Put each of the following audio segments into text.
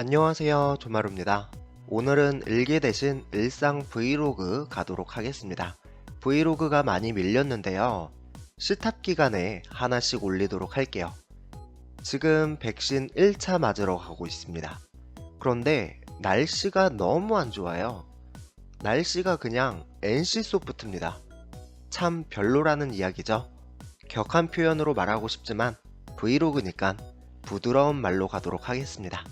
안녕하세요. 조마루입니다. 오늘은 일기 대신 일상 브이로그 가도록 하겠습니다. 브이로그가 많이 밀렸는데요. 시탑 기간에 하나씩 올리도록 할게요. 지금 백신 1차 맞으러 가고 있습니다. 그런데 날씨가 너무 안 좋아요. 날씨가 그냥 NC 소프트입니다. 참 별로라는 이야기죠. 격한 표현으로 말하고 싶지만 브이로그니까 부드러운 말로 가도록 하겠습니다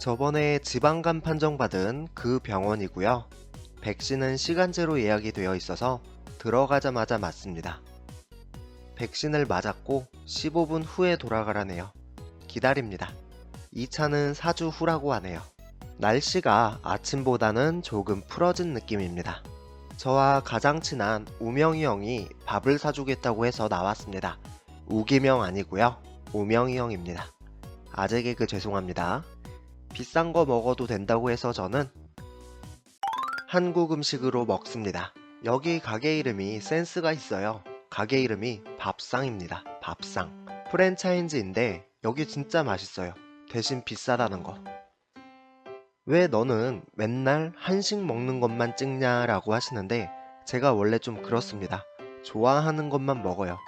저번에 지방간 판정받은 그 병원이고요. 백신은 시간제로 예약이 되어 있어서 들어가자마자 맞습니다. 백신을 맞았고 15분 후에 돌아가라네요. 기다립니다. 2차는 4주 후라고 하네요. 날씨가 아침보다는 조금 풀어진 느낌입니다. 저와 가장 친한 우명이 형이 밥을 사주겠다고 해서 나왔습니다. 우기명 아니고요. 우명이 형입니다. 아재 개그 죄송합니다. 비싼 거 먹어도 된다고 해서 저는 한국 음식으로 먹습니다. 여기 가게 이름이 센스가 있어요. 가게 이름이 밥상입니다. 밥상. 프랜차이즈인데 여기 진짜 맛있어요. 대신 비싸다는 거. 왜 너는 맨날 한식 먹는 것만 찍냐라고 하시는데 제가 원래 좀 그렇습니다. 좋아하는 것만 먹어요.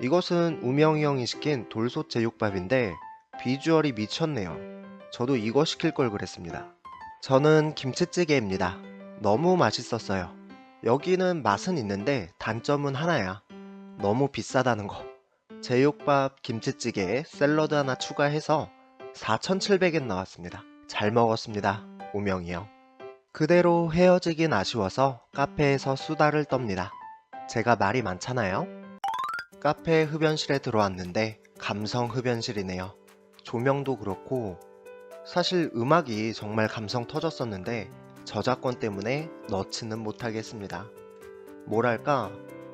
이것은 우명이 형이 시킨 돌솥 제육밥인데 비주얼이 미쳤네요. 저도 이거 시킬 걸 그랬습니다. 저는 김치찌개입니다. 너무 맛있었어요. 여기는 맛은 있는데 단점은 하나야. 너무 비싸다는 거. 제육밥, 김치찌개, 샐러드 하나 추가해서 4,700엔 나왔습니다. 잘 먹었습니다. 우명이요. 그대로 헤어지긴 아쉬워서 카페에서 수다를 떱니다. 제가 말이 많잖아요. 카페 흡연실에 들어왔는데 감성 흡연실이네요. 조명도 그렇고 사실 음악이 정말 감성 터졌었는데 저작권 때문에 넣지는 못하겠습니다. 뭐랄까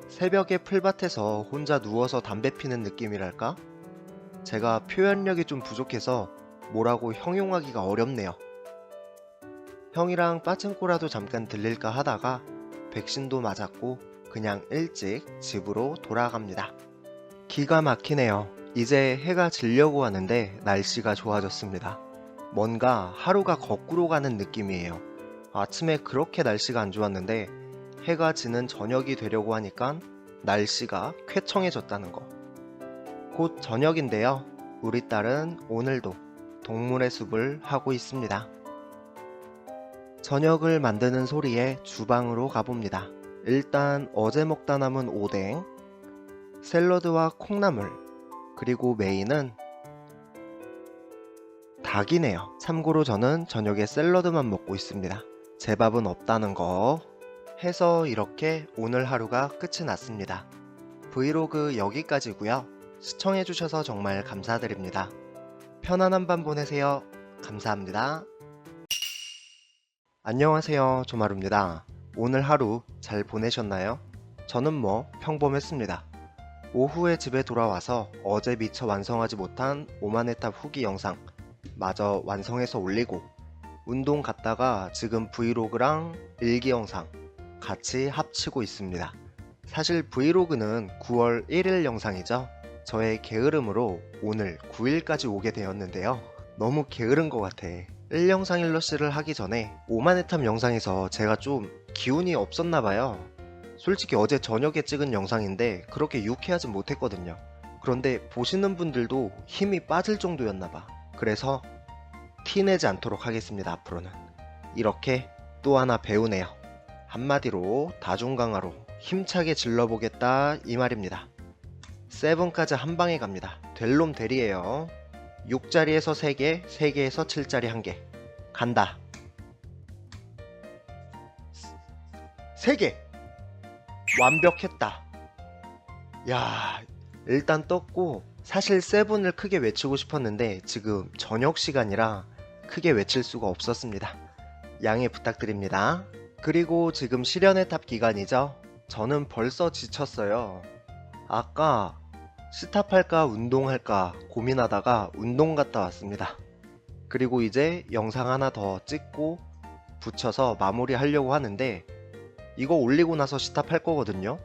새벽에 풀밭에서 혼자 누워서 담배 피는 느낌이랄까? 제가 표현력이 좀 부족해서 뭐라고 형용하기가 어렵네요. 형이랑 빠친코라도 잠깐 들릴까 하다가 백신도 맞았고 그냥 일찍 집으로 돌아갑니다. 기가 막히네요. 이제 해가 지려고 하는데 날씨가 좋아졌습니다. 뭔가 하루가 거꾸로 가는 느낌이에요. 아침에 그렇게 날씨가 안 좋았는데 해가 지는 저녁이 되려고 하니까 날씨가 쾌청해졌다는 거. 곧 저녁인데요. 우리 딸은 오늘도 동물의 숲을 하고 있습니다. 저녁을 만드는 소리에 주방으로 가봅니다. 일단 어제 먹다 남은 오뎅, 샐러드와 콩나물, 그리고 메인은 닭이네요. 참고로 저는 저녁에 샐러드만 먹고 있습니다. 제 밥은 없다는 거 해서 이렇게 오늘 하루가 끝이 났습니다. 브이로그 여기까지고요. 시청해주셔서 정말 감사드립니다. 편안한 밤 보내세요. 감사합니다. 안녕하세요. 조마루입니다. 오늘 하루 잘 보내셨나요? 저는 뭐 평범했습니다. 오후에 집에 돌아와서 어제 미처 완성하지 못한 오마네탑 후기 영상 마저 완성해서 올리고 운동 갔다가 지금 브이로그랑 일기 영상 같이 합치고 있습니다. 사실 브이로그는 9월 1일 영상이죠. 저의 게으름으로 오늘 9일까지 오게 되었는데요. 너무 게으른 것 같아. 1영상 1러시를 하기 전에 오마네탑 영상에서 제가 좀 기운이 없었나봐요. 솔직히 어제 저녁에 찍은 영상인데 그렇게 유쾌하진 못했거든요. 그런데 보시는 분들도 힘이 빠질 정도였나봐. 그래서 티 내지 않도록 하겠습니다. 앞으로는 이렇게 또 하나 배우네요. 한마디로 다중강화로 힘차게 질러보겠다 이 말입니다. 세븐까지 한 방에 갑니다. 될 놈 대리에요. 6자리에서 3개, 3개에서 7자리 1개. 간다. 3개! 완벽했다. 야, 일단 떴고, 사실 세븐을 크게 외치고 싶었는데 지금 저녁 시간이라 크게 외칠 수가 없었습니다. 양해 부탁드립니다. 그리고 지금 실현의 탑 기간이죠? 저는 벌써 지쳤어요. 아까 스탑할까 운동할까 고민하다가 운동 갔다 왔습니다. 그리고 이제 영상 하나 더 찍고 붙여서 마무리 하려고 하는데 이거 올리고 나서 스탑할 거거든요.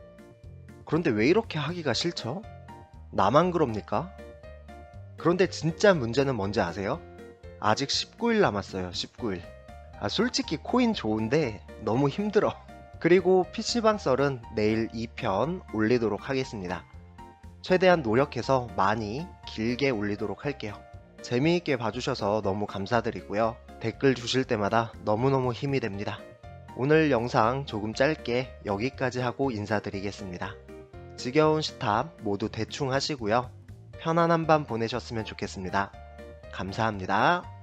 그런데 왜 이렇게 하기가 싫죠? 나만 그럽니까? 그런데 진짜 문제는 뭔지 아세요? 아직 19일 남았어요. 19일. 아, 솔직히 코인 좋은데 너무 힘들어. 그리고 PC방 썰은 내일 2편 올리도록 하겠습니다. 최대한 노력해서 많이 길게 올리도록 할게요. 재미있게 봐주셔서 너무 감사드리고요. 댓글 주실 때마다 너무너무 힘이 됩니다. 오늘 영상 조금 짧게 여기까지 하고 인사드리겠습니다. 지겨운 시탑 모두 대충 하시고요. 편안한 밤 보내셨으면 좋겠습니다. 감사합니다.